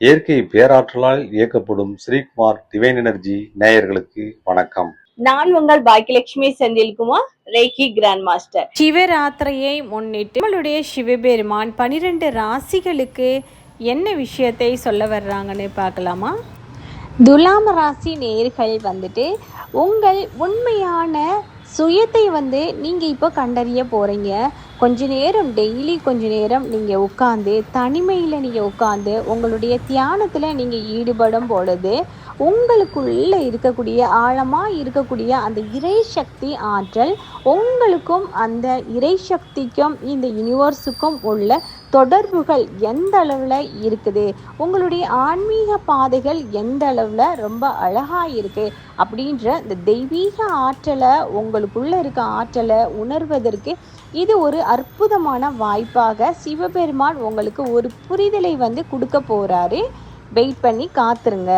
இயற்கை பேராற்றலால் இயக்கப்படும் Sreekumar divine energy நேயர்களுக்கு வணக்கம். நான் உங்கள் Bhagyalakshmi Senthilkumar reiki grand master சிவராத்திரியை முன்னிட்டு நம்மளுடைய சிவபெருமான் பனிரெண்டு ராசிகளுக்கு என்ன விஷயத்தை சொல்ல வர்றாங்கன்னு பார்க்கலாமா? துலாம் ராசி நேர்கள் வந்துட்டு உங்கள் உண்மையான சுயத்தை வந்து நீங்கள் இப்போ கண்டறிய போகிறீங்க கொஞ்ச நேரம் டெய்லி கொஞ்ச நேரம் நீங்கள் உட்காந்து தனிமையில் நீங்கள் உட்காந்து உங்களுடைய தியானத்தில் நீங்கள் ஈடுபடும் பொழுது உங்களுக்குள்ளே இருக்கக்கூடிய ஆழமாக இருக்கக்கூடிய அந்த இறை சக்தி ஆற்றல் உங்களுக்கும் அந்த இறை சக்திக்கும் இந்த யுனிவர்ஸுக்கும் உள்ள தொடர்புகள் எந்த அளவில் இருக்குது? உங்களுடைய ஆன்மீக பாதைகள் எந்த அளவில் ரொம்ப அழகாக இருக்குது அப்படின்ற இந்த தெய்வீக ஆற்றலை உங்களுக்குள்ளே இருக்க ஆற்றலை உணர்வதற்கு இது ஒரு அற்புதமான வாய்ப்பாக சிவபெருமான் உங்களுக்கு ஒரு புரிதலை வந்து கொடுக்க போகிறாரு வெயிட் பண்ணி காத்துருங்க.